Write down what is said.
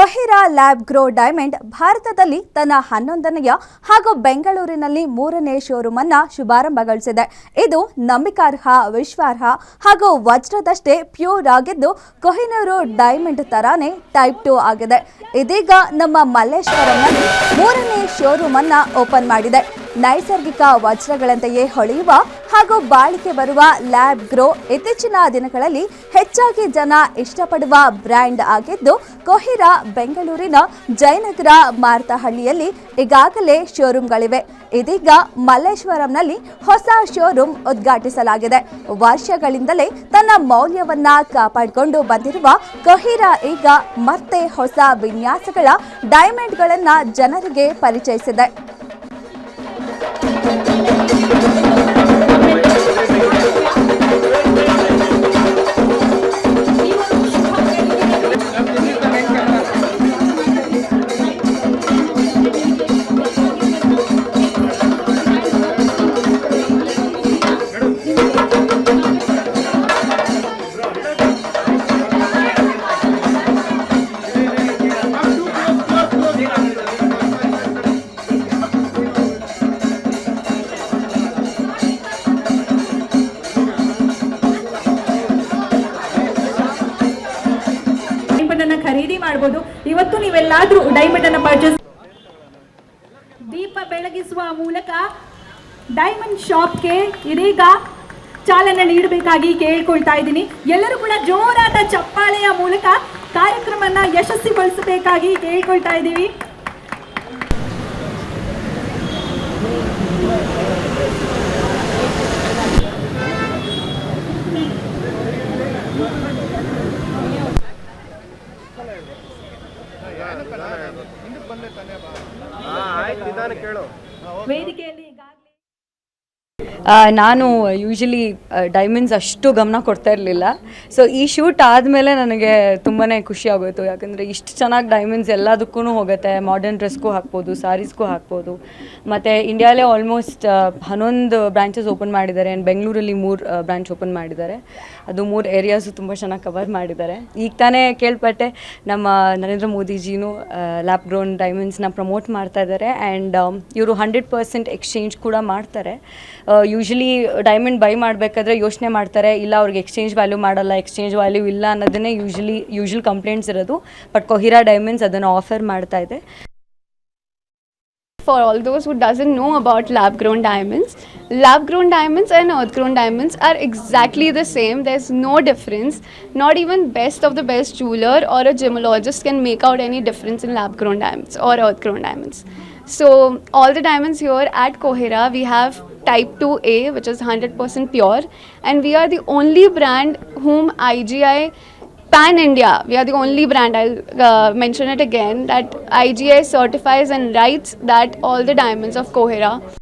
ಕೊಹಿರಾ lab grow diamond ಭಾರತದಲ್ಲಿ ತನ್ನ ಹನ್ನೊಂದನೆಯ ಹಾಗೂ ಬೆಂಗಳೂರಿನಲ್ಲಿ ಮೂರನೇ ಶೋರೂಮ್ ಅನ್ನ ಶುಭಾರಂಭಗೊಳಿಸಿದೆ. ಇದು ನಂಬಿಕಾರ್ಹ, ವಿಶ್ವಾರ್ಹ ಹಾಗೂ ವಜ್ರದಷ್ಟೇ ಪ್ಯೂರ್ ಆಗಿದ್ದು ಕೊಹಿನೂರು ಡೈಮಂಡ್ ತರಾನೇ ಟೈಪ್ ಟೂ ಆಗಿದೆ. ಇದೀಗ ನಮ್ಮ ಮಲ್ಲೇಶ್ವರಂನಲ್ಲಿ ಮೂರನೇ ಶೋರೂಮ್ ಅನ್ನ ಓಪನ್ ಮಾಡಿದೆ. ನೈಸರ್ಗಿಕ ವಜ್ರಗಳಂತೆಯೇ ಹೊಳೆಯುವ ಹಾಗೂ ಬಾಳಿಕೆ ಬರುವ ಲ್ಯಾಬ್ ಗ್ರೋ ಇತ್ತೀಚಿನ ದಿನಗಳಲ್ಲಿ ಹೆಚ್ಚಾಗಿ ಜನ ಇಷ್ಟಪಡುವ ಬ್ರ್ಯಾಂಡ್ ಆಗಿದ್ದು, ಕೊಹಿರಾ ಬೆಂಗಳೂರಿನ ಜಯನಗರ ಮಾರ್ತಹಳ್ಳಿಯಲ್ಲಿ ಈಗಾಗಲೇ ಶೋರೂಮ್ಗಳಿವೆ. ಇದೀಗ ಮಲ್ಲೇಶ್ವರಂನಲ್ಲಿ ಹೊಸ ಶೋರೂಮ್ ಉದ್ಘಾಟಿಸಲಾಗಿದೆ. ವರ್ಷಗಳಿಂದಲೇ ತನ್ನ ಮೌಲ್ಯವನ್ನ ಕಾಪಾಡಿಕೊಂಡು ಬಂದಿರುವ ಕೊಹಿರಾ ಈಗ ಮತ್ತೆ ಹೊಸ ವಿನ್ಯಾಸಗಳ ಡೈಮಂಡ್ಗಳನ್ನ ಜನರಿಗೆ ಪರಿಚಯಿಸಿದೆ. Thank you. ಖರೀದಿ ಮಾಡಬಹುದು ಇವತ್ತು ನೀವೆಲ್ಲಾದ್ರೂ ಡೈಮಂಡ್ ಅನ್ನ ಪರ್ಚೇಸ್ ದೀಪ ಬೆಳಗಿಸುವ ಮೂಲಕ ಡೈಮಂಡ್ ಶಾಪ್ಗೆ ಇದೀಗ ಚಾಲನೆ ನೀಡಬೇಕಾಗಿ ಕೇಳ್ಕೊಳ್ತಾ ಇದ್ದೀನಿ. ಎಲ್ಲರೂ ಕೂಡ ಜೋರಾದ ಚಪ್ಪಾಳೆಯ ಮೂಲಕ ಕಾರ್ಯಕ್ರಮನ ಯಶಸ್ವಿಗೊಳಿಸಬೇಕಾಗಿ ಕೇಳ್ಕೊಳ್ತಾ ಇದ್ದೀವಿ. ವೇದಿಕೆಯಲ್ಲಿ ನಾನು ಯೂಶಲಿ ಡೈಮಂಡ್ಸ್ ಅಷ್ಟು ಗಮನ ಕೊಡ್ತಾ ಇರಲಿಲ್ಲ. ಸೊ ಈ ಶೂಟ್ ಆದಮೇಲೆ ನನಗೆ ತುಂಬಾ ಖುಷಿ ಆಗೋಯಿತು. ಯಾಕಂದರೆ ಇಷ್ಟು ಚೆನ್ನಾಗಿ ಡೈಮಂಡ್ಸ್ ಎಲ್ಲದಕ್ಕೂ ಹೋಗುತ್ತೆ. ಮಾಡರ್ನ್ ಡ್ರೆಸ್ಗೂ ಹಾಕ್ಬೋದು ಸಾರೀಸ್ಗೂ ಹಾಕ್ಬೋದು. ಮತ್ತು ಇಂಡಿಯಾಲೇ ಆಲ್ಮೋಸ್ಟ್ ಹನ್ನೊಂದು ಬ್ರ್ಯಾಂಚಸ್ ಓಪನ್ ಮಾಡಿದ್ದಾರೆ. ಆ್ಯಂಡ್ ಬೆಂಗಳೂರಲ್ಲಿ ಮೂರು ಬ್ರ್ಯಾಂಚ್ ಓಪನ್ ಮಾಡಿದ್ದಾರೆ. ಅದು ಮೂರು ಏರಿಯಾಸು ತುಂಬ ಚೆನ್ನಾಗಿ ಕವರ್ ಮಾಡಿದ್ದಾರೆ. ಈಗ ತಾನೇ ಕೇಳ್ಪಟ್ಟೆ ನಮ್ಮ ನರೇಂದ್ರ ಮೋದಿಜಿನೂ ಲ್ಯಾಪ್ ಗ್ರೋನ್ ಡೈಮಂಡ್ಸ್ನ ಪ್ರಮೋಟ್ ಮಾಡ್ತಾ ಇದ್ದಾರೆ. ಆ್ಯಂಡ್ ಇವರು ಹಂಡ್ರೆಡ್ ಪರ್ಸೆಂಟ್ ಎಕ್ಸ್ಚೇಂಜ್ ಕೂಡ ಮಾಡ್ತಾರೆ. ಯೂಶಲಿ ಡೈಮಂಡ್ ಬೈ ಮಾಡಬೇಕಾದ್ರೆ ಯೋಚನೆ ಮಾಡ್ತಾರೆ ಇಲ್ಲ ಅವ್ರಿಗೆ ಎಕ್ಸ್ಚೇಂಜ್ ವ್ಯಾಲ್ಯೂ ಮಾಡಲ್ಲ ಎಕ್ಸ್ಚೇಂಜ್ ವ್ಯಾಲ್ಯೂ ಇಲ್ಲ ಅನ್ನೋದನ್ನೇ ಯೂಶಲಿ ಯೂಶಲ್ ಕಂಪ್ಲೇಂಟ್ಸ್ ಇರೋದು ಬಟ್ ಕೊಹಿರಾ ಡೈಮಂಡ್ಸ್ ಅದನ್ನು ಆಫರ್ ಮಾಡ್ತಾ ಇದೆ for all those who doesn't know about lab grown diamonds lab grown diamonds and earth grown diamonds are exactly the same there's no difference not even best of the best jeweler or a gemologist can make out any difference in lab grown diamonds or earth grown diamonds so all the diamonds here at kohira we have type 2a which is 100% pure and we are the only brand whom igi pan India. We are the only brand, I'll uh, mention it again, that IGI certifies and writes that all the diamonds of Kohira